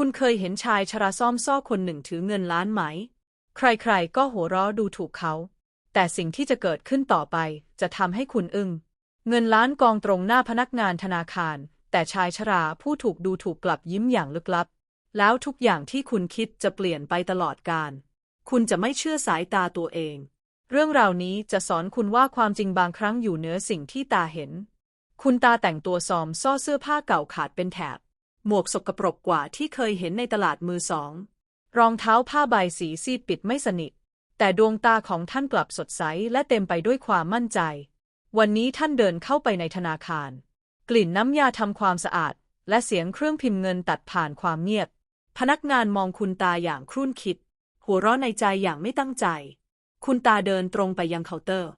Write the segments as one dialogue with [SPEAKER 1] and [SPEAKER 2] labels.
[SPEAKER 1] คุณเคยเห็นชายชราซ่อมซ่อคนหนึ่งถือเงินล้านไหม ใครๆ ก็หัวเราะดูถูกเขา แต่สิ่งที่จะเกิดขึ้นต่อไปจะทำให้คุณอึง้ง เงินล้านกองตรงหน้าพนักงานธนาคาร แต่ชายชราผู้ถูกดูถูกกลับยิ้มอย่างลึกลับ แล้วทุกอย่างที่คุณคิดจะเปลี่ยนไปตลอดกาลคุณจะไม่เชื่อสายตาตัวเอง เรื่องราวนี้จะสอนคุณว่าความจริงบางครั้งอยู่เหนือสิ่งที่ตาเห็น คุณตาแต่งตัวซอมซ่อเสื้อผ้าเก่าขาดเป็นแถบ หมวกสกปรกกว่าที่เคยเห็นในตลาดมือสอง รองเท้าผ้าใบสีซีดปิดไม่สนิท แต่ดวงตาของท่านกลับสดใสและเต็มไปด้วยความมั่นใจ วันนี้ท่านเดินเข้าไปในธนาคาร กลิ่นน้ำยาทำความสะอาด และเสียงเครื่องพิมพ์เงินตัดผ่านความเงียบ พนักงานมองคุณตาอย่างครุ่นคิด หัวเราะในใจอย่างไม่ตั้งใจ คุณตาเดินตรงไปยังเคาน์เตอร์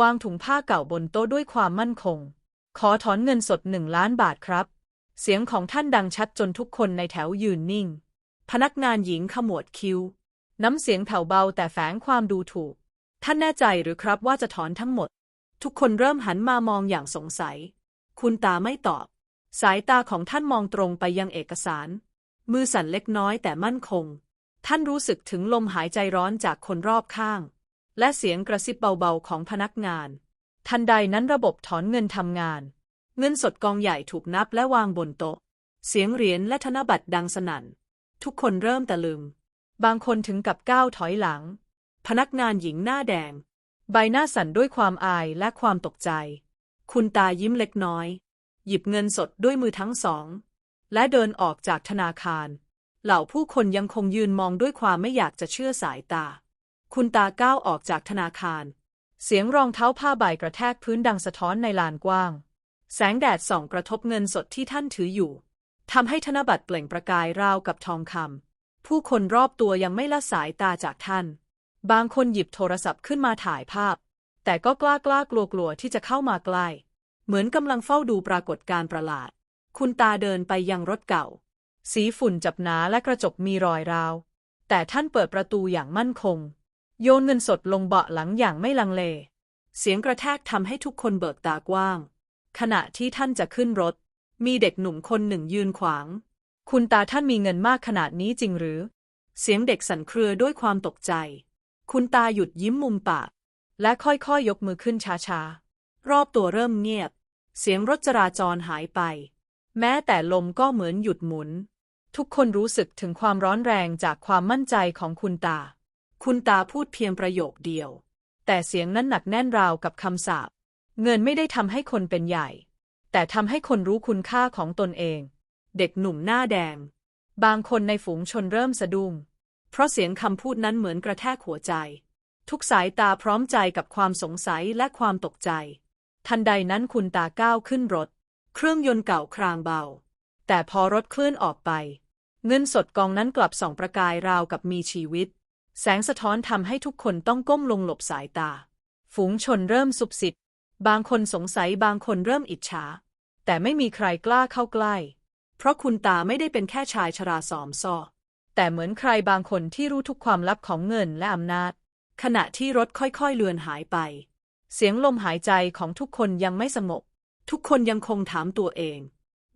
[SPEAKER 1] วางถุงผ้าเก่าบนโต๊ะด้วยความมั่นคง ขอถอนเงินสดหนึ่งล้านบาทครับ เสียงของท่านดังชัดจนทุกคนในแถวยืนนิ่ง พนักงานหญิงขมวดคิ้ว น้ำเสียงแผ่วเบาแต่แฝงความดูถูก ท่านแน่ใจหรือครับว่าจะถอนทั้งหมด ทุกคนเริ่มหันมามองอย่างสงสัย คุณตาไม่ตอบ สายตาของท่านมองตรงไปยังเอกสาร มือสั่นเล็กน้อยแต่มั่นคง ท่านรู้สึกถึงลมหายใจร้อนจากคนรอบข้าง และเสียงกระซิบเบาๆของพนักงาน ทันใดนั้นระบบถอนเงินทำงาน เงินสดกองใหญ่ถูกนับและวางบนโต๊ะ เสียงเหรียญและธนบัตรดังสนั่น ทุกคนเริ่มตะลึง บางคนถึงกับก้าวถอยหลัง พนักงานหญิงหน้าแดง ใบหน้าสั่นด้วยความอายและความตกใจ คุณตายิ้มเล็กน้อย หยิบเงินสดด้วยมือทั้งสอง และเดินออกจากธนาคาร เหล่าผู้คนยังคงยืนมองด้วยความไม่อยากจะเชื่อสายตา คุณตาก้าวออกจากธนาคาร เสียงรองเท้าผ้าใบกระแทกพื้นดังสะท้อนในลานกว้าง แสงแดดส่องกระทบเงินสดที่ท่านถืออยู่ทำให้ธนบัตรเปล่งประกายราวกับทองคำผู้คนรอบตัวยังไม่ละสายตาจากท่าน บางคนหยิบโทรศัพท์ขึ้นมาถ่ายภาพ แต่ก็กล้ากล้ากลัวกลัวที่จะเข้ามาใกล้ เหมือนกำลังเฝ้าดูปรากฏการณ์ประหลาด คุณตาเดินไปยังรถเก่า สีฝุ่นจับหนาและกระจกมีรอยราว แต่ท่านเปิดประตูอย่างมั่นคง โยนเงินสดลงเบาะหลังอย่างไม่ลังเล เสียงกระแทกทำให้ทุกคนเบิกตากว้าง ขณะที่ท่านจะขึ้นรถ มีเด็กหนุ่มคนหนึ่งยืนขวาง คุณตาท่านมีเงินมากขนาดนี้จริงหรือ เสียงเด็กสั่นเครือด้วยความตกใจ คุณตาหยุดยิ้มมุมปาก และค่อยๆยยกมือขึ้นช้าๆ รอบตัวเริ่มเงียบ เสียงรถจราจรหายไป แม้แต่ลมก็เหมือนหยุดหมุน ทุกคนรู้สึกถึงความร้อนแรงจากความมั่นใจของคุณตา คุณตาพูดเพียงประโยคเดียว แต่เสียงนั้นหนักแน่นราวกับคำสาป เงินไม่ได้ทำให้คนเป็นใหญ่ แต่ทำให้คนรู้คุณค่าของตนเอง เด็กหนุ่มหน้าแดง บางคนในฝูงชนเริ่มสะดุ้ง เพราะเสียงคำพูดนั้นเหมือนกระแทกหัวใจ ทุกสายตาพร้อมใจกับความสงสัยและความตกใจ ทันใดนั้นคุณตาก้าวขึ้นรถ เครื่องยนต์เก่าครางเบา แต่พอรถเคลื่อนออกไป เงินสดกองนั้นกลับส่องประกายราวกับมีชีวิต แสงสะท้อนทำให้ทุกคนต้องก้มลงหลบสายตา ฝูงชนเริ่มสุบสิทธ บางคนสงสัยบางคนเริ่มอิจฉา แต่ไม่มีใครกล้าเข้าใกล้ เพราะคุณตาไม่ได้เป็นแค่ชายชราสอมซอแต่เหมือนใครบางคนที่รู้ทุกความลับของเงินและอำนาจ ขณะที่รถค่อยๆเลือนหายไป เสียงลมหายใจของทุกคนยังไม่สงบทุกคนยังคงถามตัวเอง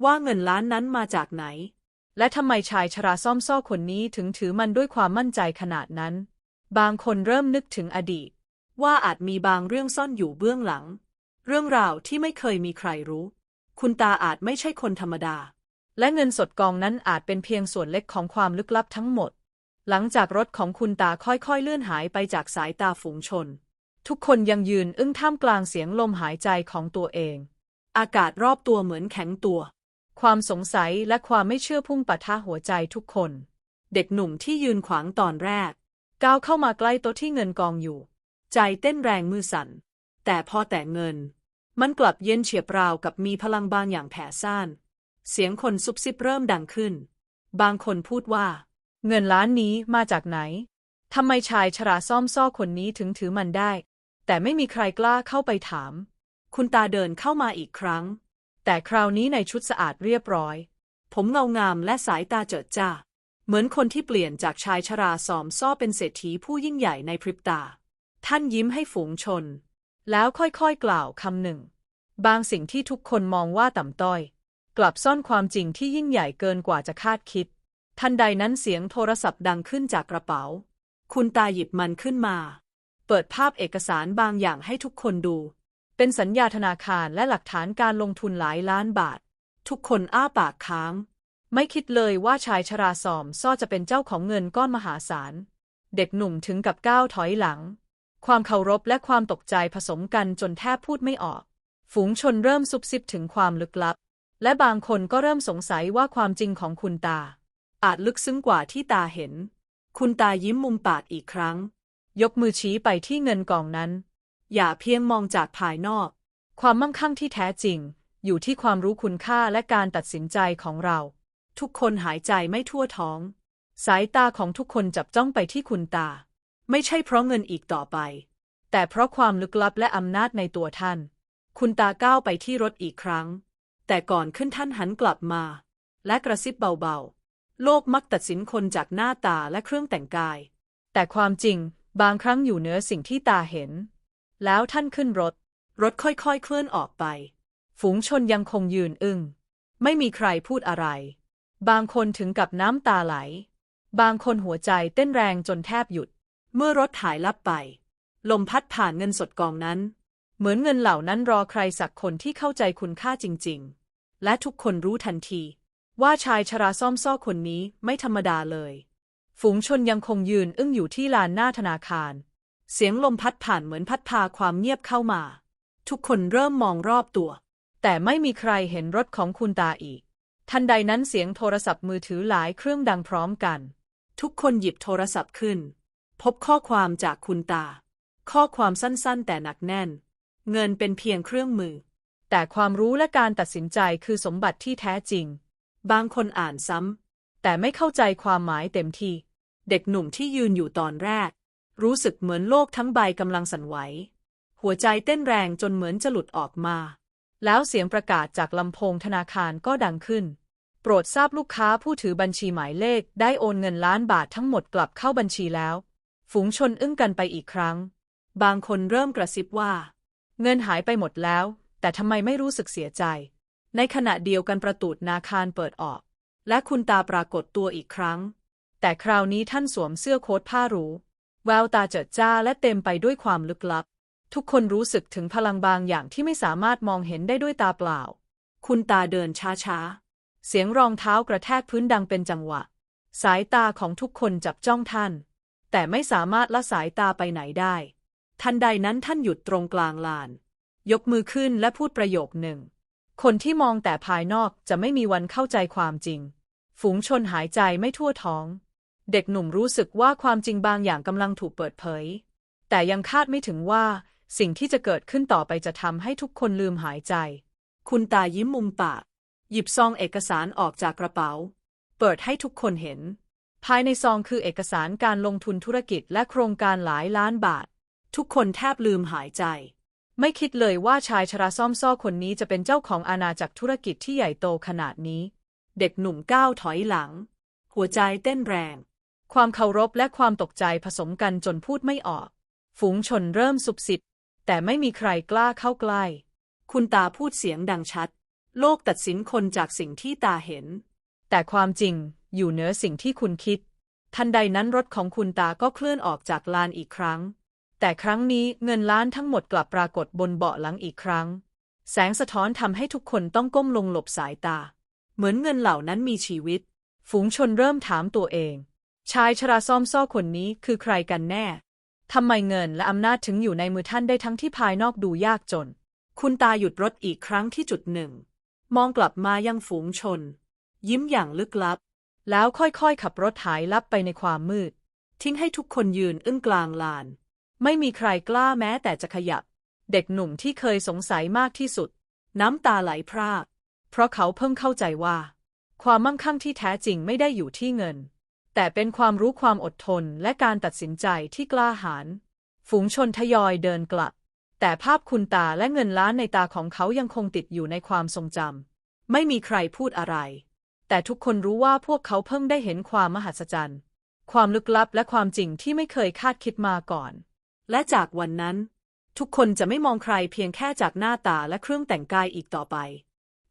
[SPEAKER 1] ว่าเงินล้านนั้นมาจากไหน และทำไมชายชราซ่อมซ่อคนนี้ถึงถือมันด้วยความมั่นใจขนาดนั้น บางคนเริ่มนึกถึงอดีต ว่าอาจมีบางเรื่องซ่อนอยู่เบื้องหลัง เรื่องราวที่ไม่เคยมีใครรู้ คุณตาอาจไม่ใช่คนธรรมดา และเงินสดกองนั้นอาจเป็นเพียงส่วนเล็กของความลึกลับทั้งหมด หลังจากรถของคุณตาค่อยๆเลื่อนหายไปจากสายตาฝูงชน ทุกคนยังยืนอึ้งท่ามกลางเสียงลมหายใจของตัวเอง อากาศรอบตัวเหมือนแข็งตัว ความสงสัยและความไม่เชื่อพุ่งปะทะหัวใจทุกคน เด็กหนุ่มที่ยืนขวางตอนแรก ก้าวเข้ามาใกล้โต๊ะที่เงินกองอยู่ ใจเต้นแรงมือสั่น แต่พอแต่เงิน มันกลับเย็นเฉียบราวกับมีพลังบางอย่างแผ่ซ่าน เสียงคนซุบซิบเริ่มดังขึ้น บางคนพูดว่า เงินล้านนี้มาจากไหนทำไมชายชราซ่อมซ่อคนนี้ถึงถือมันได้ แต่ไม่มีใครกล้าเข้าไปถาม คุณตาเดินเข้ามาอีกครั้ง แต่คราวนี้ในชุดสะอาดเรียบร้อย ผมเงางามและสายตาเจิดจ้า เหมือนคนที่เปลี่ยนจากชายชราสอมซ่อเป็นเศรษฐีผู้ยิ่งใหญ่ในพริบตา ท่านยิ้มให้ฝูงชน แล้วค่อยๆกล่าวคำหนึ่ง บางสิ่งที่ทุกคนมองว่าต่ำต้อย กลับซ่อนความจริงที่ยิ่งใหญ่เกินกว่าจะคาดคิด ทันใดนั้นเสียงโทรศัพท์ดังขึ้นจากกระเป๋า คุณตาหยิบมันขึ้นมา เปิดภาพเอกสารบางอย่างให้ทุกคนดู เป็นสัญญาธนาคารและหลักฐานการลงทุนหลายล้านบาท ทุกคนอ้าปากค้าง ไม่คิดเลยว่าชายชราสอมซ่อจะเป็นเจ้าของเงินก้อนมหาศาล เด็กหนุ่มถึงกับก้าวถอยหลัง ความเคารพและความตกใจผสมกันจนแทบพูดไม่ออก ฝูงชนเริ่มซุบซิบถึงความลึกลับ และบางคนก็เริ่มสงสัยว่าความจริงของคุณตา อาจลึกซึ้งกว่าที่ตาเห็น คุณตายิ้มมุมปากอีกครั้ง ยกมือชี้ไปที่เงินกองนั้น อย่าเพียงมองจากภายนอก ความมั่งคั่งที่แท้จริง อยู่ที่ความรู้คุณค่าและการตัดสินใจของเรา ทุกคนหายใจไม่ทั่วท้อง สายตาของทุกคนจับจ้องไปที่คุณตา ไม่ใช่เพราะเงินอีกต่อไป แต่เพราะความลึกลับและอำนาจในตัวท่าน คุณตาก้าวไปที่รถอีกครั้ง แต่ก่อนขึ้นท่านหันกลับมา และกระซิบเบาๆ โลกมักตัดสินคนจากหน้าตาและเครื่องแต่งกาย แต่ความจริงบางครั้งอยู่เหนือสิ่งที่ตาเห็น แล้วท่านขึ้นรถ รถค่อยๆ เคลื่อนออกไป ฝูงชนยังคงยืนอึง้ง ไม่มีใครพูดอะไร บางคนถึงกับน้ำตาไหล บางคนหัวใจเต้นแรงจนแทบหยุด เมื่อรถหายลับไป ลมพัดผ่านเงินสดกองนั้น เหมือนเงินเหล่านั้นรอใครสักคนที่เข้าใจคุณค่าจริง ๆ และทุกคนรู้ทันที ว่าชายชราซ่อมซ่อคนนี้ไม่ธรรมดาเลย ฝูงชนยังคงยืนอึ้งอยู่ที่ลานหน้าธนาคาร เสียงลมพัดผ่านเหมือนพัดพาความเงียบเข้ามา ทุกคนเริ่มมองรอบตัว แต่ไม่มีใครเห็นรถของคุณตาอีก ทันใดนั้นเสียงโทรศัพท์มือถือหลายเครื่องดังพร้อมกัน ทุกคนหยิบโทรศัพท์ขึ้น พบข้อความจากคุณตา ข้อความสั้นๆ แต่หนักแน่น เงินเป็นเพียงเครื่องมือ แต่ความรู้และการตัดสินใจคือสมบัติที่แท้จริง บางคนอ่านซ้ำ แต่ไม่เข้าใจความหมายเต็มที่เด็กหนุ่มที่ยืนอยู่ตอนแรก รู้สึกเหมือนโลกทั้งใบกำลังสั่นไหว หัวใจเต้นแรงจนเหมือนจะหลุดออกมา แล้วเสียงประกาศจากลำโพงธนาคารก็ดังขึ้น โปรดทราบลูกค้าผู้ถือบัญชีหมายเลขได้โอนเงินล้านบาททั้งหมดกลับเข้าบัญชีแล้ว ฝูงชนอึ้งกันไปอีกครั้ง บางคนเริ่มกระซิบว่า เงินหายไปหมดแล้ว แต่ทำไมไม่รู้สึกเสียใจ ในขณะเดียวกันประตูนาคารเปิดออก และคุณตาปรากฏตัวอีกครั้ง แต่คราวนี้ท่านสวมเสื้อโค้ทผ้าหรูแววตาเจิดจ้าและเต็มไปด้วยความลึกลับ ทุกคนรู้สึกถึงพลังบางอย่างที่ไม่สามารถมองเห็นได้ด้วยตาเปล่า คุณตาเดินช้าๆ เสียงรองเท้ากระแทกพื้นดังเป็นจังหวะ สายตาของทุกคนจับจ้องท่าน แต่ไม่สามารถละสายตาไปไหนได้ ทันใดนั้นท่านหยุดตรงกลางลาน ยกมือขึ้นและพูดประโยคหนึ่ง คนที่มองแต่ภายนอกจะไม่มีวันเข้าใจความจริง ฝูงชนหายใจไม่ทั่วท้อง เด็กหนุ่มรู้สึกว่าความจริงบางอย่างกำลังถูกเปิดเผย แต่ยังคาดไม่ถึงว่า สิ่งที่จะเกิดขึ้นต่อไปจะทำให้ทุกคนลืมหายใจ คุณตายิ้มมุมปาก หยิบซองเอกสารออกจากกระเป๋า เปิดให้ทุกคนเห็น ภายในซองคือเอกสารการลงทุนธุรกิจและโครงการหลายล้านบาท ทุกคนแทบลืมหายใจ ไม่คิดเลยว่าชายชราซ่อมซ่อคนนี้จะเป็นเจ้าของอาณาจักรธุรกิจที่ใหญ่โตขนาดนี้ เด็กหนุ่มก้าวถอยหลัง หัวใจเต้นแรง ความเคารพและความตกใจผสมกันจนพูดไม่ออก ฝูงชนเริ่มสุบสิบแต่ไม่มีใครกล้าเข้าใกล้ คุณตาพูดเสียงดังชัด โลกตัดสินคนจากสิ่งที่ตาเห็น แต่ความจริง อยู่เหนือสิ่งที่คุณคิด ทันใดนั้นรถของคุณตาก็เคลื่อนออกจากลานอีกครั้ง แต่ครั้งนี้เงินล้านทั้งหมดกลับปรากฏบนเบาะหลังอีกครั้ง แสงสะท้อนทำให้ทุกคนต้องก้มลงหลบสายตา เหมือนเงินเหล่านั้นมีชีวิต ฝูงชนเริ่มถามตัวเอง ชายชราซ่อมซ่อคนนี้คือใครกันแน่ทำไมเงินและอำนาจถึงอยู่ในมือท่านได้ทั้งที่ภายนอกดูยากจน คุณตาหยุดรถอีกครั้งที่จุดหนึ่ง มองกลับมายังฝูงชน ยิ้มอย่างลึกลับ แล้วค่อยๆขับรถหายลับไปในความมืด ทิ้งให้ทุกคนยืนอึ้งกลางลาน ไม่มีใครกล้าแม้แต่จะขยับ เด็กหนุ่มที่เคยสงสัยมากที่สุด น้ำตาไหลพราก เพราะเขาเพิ่งเข้าใจว่า ความมั่งคั่งที่แท้จริงไม่ได้อยู่ที่เงิน แต่เป็นความรู้ความอดทนและการตัดสินใจที่กล้าหาญฝูงชนทยอยเดินกลับ แต่ภาพคุณตาและเงินล้านในตาของเขายังคงติดอยู่ในความทรงจำไม่มีใครพูดอะไร แต่ทุกคนรู้ว่าพวกเขาเพิ่งได้เห็นความมหัศจรรย์ ความลึกลับและความจริงที่ไม่เคยคาดคิดมาก่อน และจากวันนั้น ทุกคนจะไม่มองใครเพียงแค่จากหน้าตาและเครื่องแต่งกายอีกต่อไป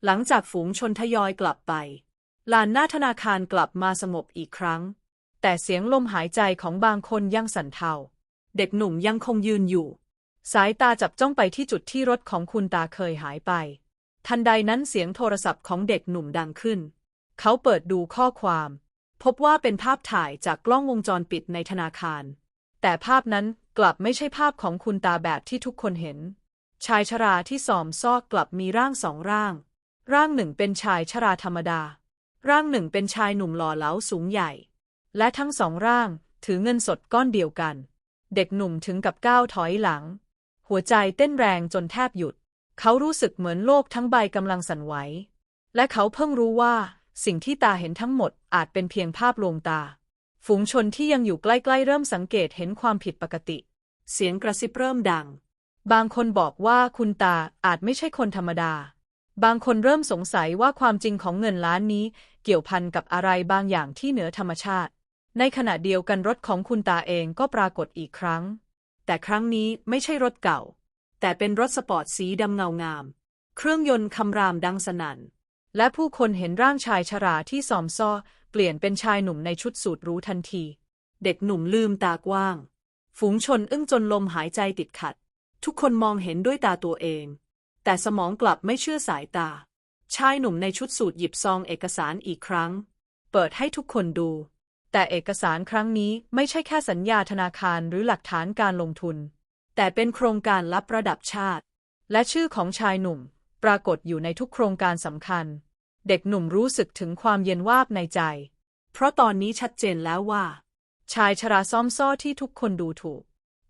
[SPEAKER 1] หลังจากฝูงชนทยอยกลับไป ลานหน้าธนาคารกลับมาสงบอีกครั้ง แต่เสียงลมหายใจของบางคนยังสั่นเทา เด็กหนุ่มยังคงยืนอยู่ สายตาจับจ้องไปที่จุดที่รถของคุณตาเคยหายไป ทันใดนั้นเสียงโทรศัพท์ของเด็กหนุ่มดังขึ้น เขาเปิดดูข้อความ พบว่าเป็นภาพถ่ายจากกล้องวงจรปิดในธนาคาร แต่ภาพนั้นกลับไม่ใช่ภาพของคุณตาแบบที่ทุกคนเห็น ชายชราที่สอมซอกกลับมีร่างสองร่าง ร่างหนึ่งเป็นชายชราธรรมดา ร่างหนึ่งเป็นชายหนุ่มหล่อเหลาสูงใหญ่ และทั้งสองร่างถือเงินสดก้อนเดียวกัน เด็กหนุ่มถึงกับก้าวถอยหลัง หัวใจเต้นแรงจนแทบหยุด เขารู้สึกเหมือนโลกทั้งใบกำลังสั่นไหว และเขาเพิ่งรู้ว่า สิ่งที่ตาเห็นทั้งหมดอาจเป็นเพียงภาพลวงตา ฝูงชนที่ยังอยู่ใกล้ๆเริ่มสังเกตเห็นความผิดปกติ เสียงกระซิบเริ่มดัง บางคนบอกว่าคุณตาอาจไม่ใช่คนธรรมดา บางคนเริ่มสงสัยว่าความจริงของเงินล้านนี้เกี่ยวพันกับอะไรบางอย่างที่เหนือธรรมชาติ ในขณะเดียวกันรถของคุณตาเองก็ปรากฏอีกครั้ง แต่ครั้งนี้ไม่ใช่รถเก่า แต่เป็นรถสปอร์ตสีดำเงางาม เครื่องยนต์คำรามดังสนั่น และผู้คนเห็นร่างชายชราที่สอมซ้อเปลี่ยนเป็นชายหนุ่มในชุดสูทหรู้ทันที เด็กหนุ่มลืมตากว้าง ฝูงชนอึ้งจนลมหายใจติดขัด ทุกคนมองเห็นด้วยตาตัวเอง แต่สมองกลับไม่เชื่อสายตา ชายหนุ่มในชุดสูทหยิบซองเอกสารอีกครั้ง เปิดให้ทุกคนดู แต่เอกสารครั้งนี้ไม่ใช่แค่สัญญาธนาคารหรือหลักฐานการลงทุน แต่เป็นโครงการลับระดับชาติ และชื่อของชายหนุ่ม ปรากฏอยู่ในทุกโครงการสำคัญ เด็กหนุ่มรู้สึกถึงความเย็นวาบในใจ เพราะตอนนี้ชัดเจนแล้วว่า ชายชราซ้อมซ้อที่ทุกคนดูถูก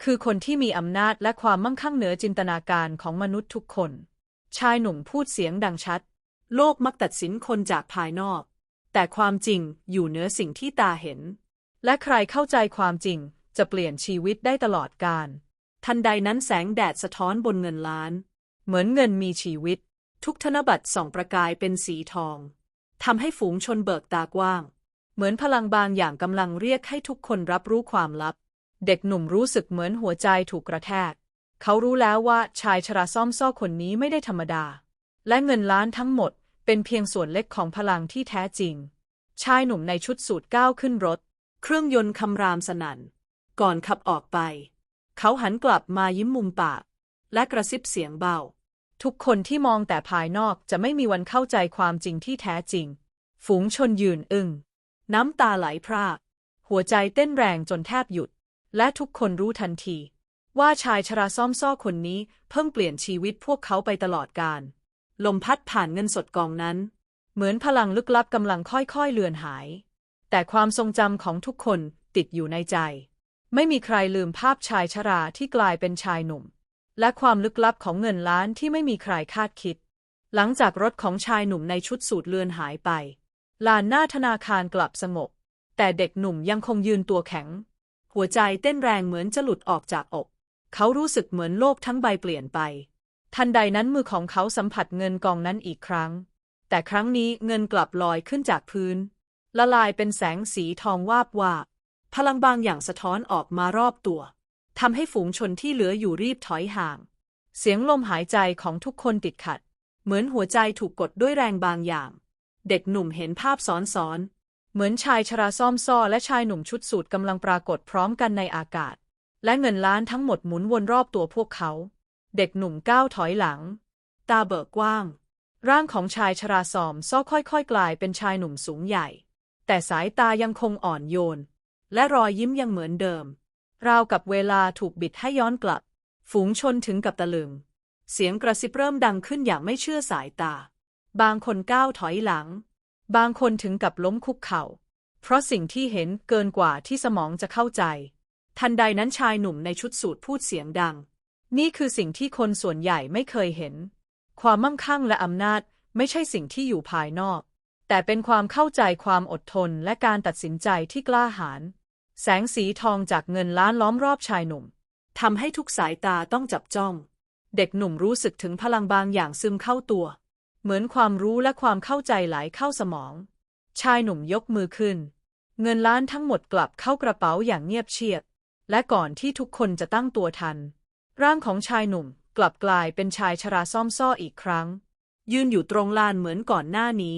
[SPEAKER 1] คือคนที่มีอำนาจและความมั่งคั่งเหนือจินตนาการของมนุษย์ทุกคน ชายหนุ่มพูดเสียงดังชัด โลกมักตัดสินคนจากภายนอก แต่ความจริงอยู่เหนือสิ่งที่ตาเห็น และใครเข้าใจความจริงจะเปลี่ยนชีวิตได้ตลอดกาลทันใดนั้นแสงแดดสะท้อนบนเงินล้าน เหมือนเงินมีชีวิต ทุกธนบัตรส่องประกายเป็นสีทองทำให้ฝูงชนเบิกตากว้าง เหมือนพลังบางอย่างกำลังเรียกให้ทุกคนรับรู้ความลับ เด็กหนุ่มรู้สึกเหมือนหัวใจถูกกระแทก เขารู้แล้วว่าชายชราซ่อมซ้อคนนี้ไม่ได้ธรรมดา และเงินล้านทั้งหมดเป็นเพียงส่วนเล็กของพลังที่แท้จริง ชายหนุ่มในชุดสูทก้าวขึ้นรถ เครื่องยนต์คำรามสนั่น ก่อนขับออกไป เขาหันกลับมายิ้มมุมปาก และกระซิบเสียงเบา ทุกคนที่มองแต่ภายนอกจะไม่มีวันเข้าใจความจริงที่แท้จริง ฝูงชนยืนอึง้งน้ำตาไหลพราก หัวใจเต้นแรงจนแทบหยุด และทุกคนรู้ทันที ว่าชายชราซ่อมซ้อคนนี้เพิ่งเปลี่ยนชีวิตพวกเขาไปตลอดกาลลมพัดผ่านเงินสดกองนั้น เหมือนพลังลึกลับกำลังค่อยๆเลือนหาย แต่ความทรงจำของทุกคนติดอยู่ในใจ ไม่มีใครลืมภาพชายชราที่กลายเป็นชายหนุ่ม และความลึกลับของเงินล้านที่ไม่มีใครคาดคิด หลังจากรถของชายหนุ่มในชุดสูทเลือนหายไป ลานหน้าธนาคารกลับสงบแต่เด็กหนุ่มยังคงยืนตัวแข็ง หัวใจเต้นแรงเหมือนจะหลุดออกจากอก เขารู้สึกเหมือนโลกทั้งใบเปลี่ยนไป ทันใดนั้นมือของเขาสัมผัสเงินกองนั้นอีกครั้ง แต่ครั้งนี้เงินกลับลอยขึ้นจากพื้น ละลายเป็นแสงสีทองวาบวาบพลังบางอย่างสะท้อนออกมารอบตัว ทำให้ฝูงชนที่เหลืออยู่รีบถอยห่าง เสียงลมหายใจของทุกคนติดขัด เหมือนหัวใจถูกกดด้วยแรงบางอย่าง เด็กหนุ่มเห็นภาพซ้อนๆ เหมือนชายชราซ่อมซ้อและชายหนุ่มชุดสูทกำลังปรากฏพร้อมกันในอากาศ และเงินล้านทั้งหมดหมุนวนรอบตัวพวกเขา เด็กหนุ่มก้าวถอยหลัง ตาเบิกกว้าง ร่างของชายชราซอมซ้อค่อยๆ กลายเป็นชายหนุ่มสูงใหญ่ แต่สายตายังคงอ่อนโยน และรอยยิ้มยังเหมือนเดิม ราวกับเวลาถูกบิดให้ย้อนกลับ ฝูงชนถึงกับตะลึง เสียงกระซิบเริ่มดังขึ้นอย่างไม่เชื่อสายตา บางคนก้าวถอยหลัง บางคนถึงกับล้มคุกเข่า เพราะสิ่งที่เห็นเกินกว่าที่สมองจะเข้าใจ ทันใดนั้นชายหนุ่มในชุดสูทพูดเสียงดัง นี่คือสิ่งที่คนส่วนใหญ่ไม่เคยเห็น ความมั่งคั่งและอำนาจไม่ใช่สิ่งที่อยู่ภายนอก แต่เป็นความเข้าใจความอดทนและการตัดสินใจที่กล้าหาญ แสงสีทองจากเงินล้านล้อมรอบชายหนุ่มทำให้ทุกสายตาต้องจับจ้อง เด็กหนุ่มรู้สึกถึงพลังบางอย่างซึมเข้าตัว เหมือนความรู้และความเข้าใจไหลเข้าสมอง ชายหนุ่มยกมือขึ้น เงินล้านทั้งหมดกลับเข้ากระเป๋าอย่างเงียบเชียบ และก่อนที่ทุกคนจะตั้งตัวทัน ร่างของชายหนุ่มกลับกลายเป็นชายชราซ่อมซ้ออีกครั้ง ยืนอยู่ตรงลานเหมือนก่อนหน้านี้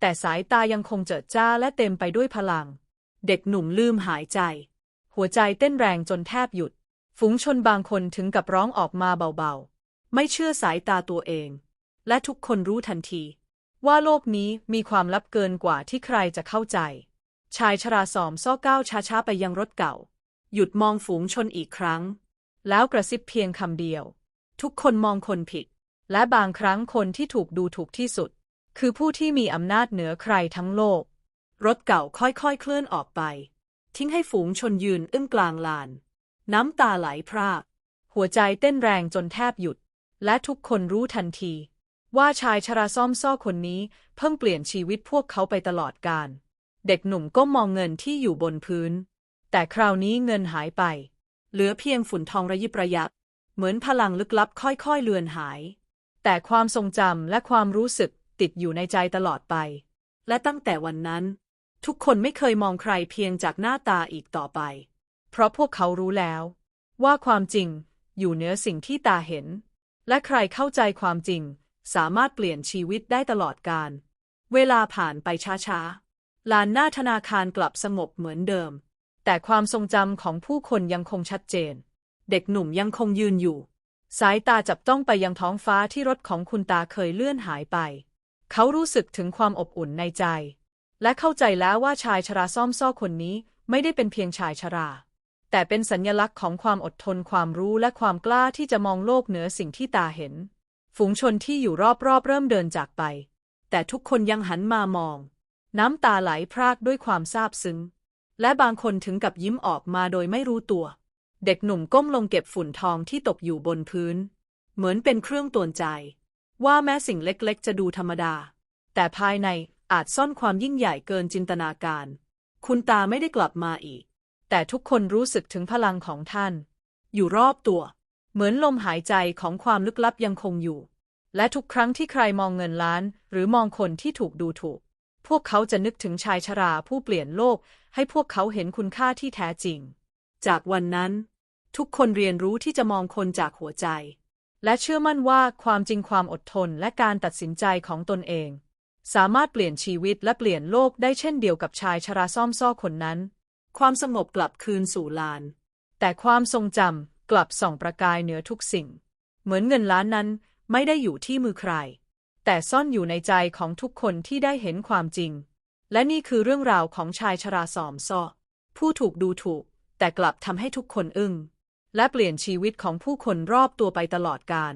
[SPEAKER 1] แต่สายตายังคงเจิดจ้าและเต็มไปด้วยพลัง เด็กหนุ่มลืมหายใจ หัวใจเต้นแรงจนแทบหยุด ฝูงชนบางคนถึงกับร้องออกมาเบาๆ ไม่เชื่อสายตาตัวเอง และทุกคนรู้ทันที ว่าโลกนี้มีความลับเกินกว่าที่ใครจะเข้าใจ ชายชราสอมซ้อก้าวช้าๆไปยังรถเก่า หยุดมองฝูงชนอีกครั้ง แล้วกระซิบเพียงคำเดียว ทุกคนมองคนผิด และบางครั้งคนที่ถูกดูถูกที่สุด คือผู้ที่มีอำนาจเหนือใครทั้งโลก รถเก่าค่อยๆเคลื่อนออกไป ทิ้งให้ฝูงชนยืนอึ้งกลางลาน น้ำตาไหลพราก หัวใจเต้นแรงจนแทบหยุด และทุกคนรู้ทันที ว่าชายชราซ่อมซ่อคนนี้เพิ่งเปลี่ยนชีวิตพวกเขาไปตลอดกาลเด็กหนุ่มก้มมองเงินที่อยู่บนพื้น แต่คราวนี้เงินหายไป เหลือเพียงฝุ่นทองระยิบระยับเหมือนพลังลึกลับค่อยๆเลือนหาย แต่ความทรงจำและความรู้สึกติดอยู่ในใจตลอดไป และตั้งแต่วันนั้น ทุกคนไม่เคยมองใครเพียงจากหน้าตาอีกต่อไป เพราะพวกเขารู้แล้ว ว่าความจริงอยู่เหนือสิ่งที่ตาเห็น และใครเข้าใจความจริง สามารถเปลี่ยนชีวิตได้ตลอดกาลเวลาผ่านไปช้าๆ ลานหน้าธนาคารกลับสงบเหมือนเดิม แต่ความทรงจำของผู้คนยังคงชัดเจน เด็กหนุ่มยังคงยืนอยู่ สายตาจับต้องไปยังท้องฟ้าที่รถของคุณตาเคยเลื่อนหายไป เขารู้สึกถึงความอบอุ่นในใจ และเข้าใจแล้วว่าชายชราซ่อมซ่อคนนี้ไม่ได้เป็นเพียงชายชรา แต่เป็นสัญลักษณ์ของความอดทนความรู้และความกล้าที่จะมองโลกเหนือสิ่งที่ตาเห็น ฝูงชนที่อยู่รอบๆเริ่มเดินจากไป แต่ทุกคนยังหันมามอง น้ำตาไหลพรากด้วยความซาบซึ้ง และบางคนถึงกับยิ้มออกมาโดยไม่รู้ตัว เด็กหนุ่มก้มลงเก็บฝุ่นทองที่ตกอยู่บนพื้น เหมือนเป็นเครื่องตวนใจ ว่าแม้สิ่งเล็กๆ จะดูธรรมดา แต่ภายใน อาจซ่อนความยิ่งใหญ่เกินจินตนาการ คุณตาไม่ได้กลับมาอีก แต่ทุกคนรู้สึกถึงพลังของท่าน อยู่รอบตัว เหมือนลมหายใจของความลึกลับยังคงอยู่ และทุกครั้งที่ใครมองเงินล้าน หรือมองคนที่ถูกดูถูก พวกเขาจะนึกถึงชายชราผู้เปลี่ยนโลก ให้พวกเขาเห็นคุณค่าที่แท้จริง จากวันนั้น ทุกคนเรียนรู้ที่จะมองคนจากหัวใจ และเชื่อมั่นว่าความจริงความอดทนและการตัดสินใจของตนเอง สามารถเปลี่ยนชีวิตและเปลี่ยนโลกได้เช่นเดียวกับชายชราซ่อมซ่อคนนั้น ความสงบกลับคืนสู่ลาน แต่ความทรงจำกลับส่องประกายเหนือทุกสิ่ง เหมือนเงินล้านนั้นไม่ได้อยู่ที่มือใคร แต่ซ่อนอยู่ในใจของทุกคนที่ได้เห็นความจริง และนี่คือเรื่องราวของชายชราสอมซ่อผู้ถูกดูถูก แต่กลับทำให้ทุกคนอึ้งและเปลี่ยนชีวิตของผู้คนรอบตัวไปตลอดกาล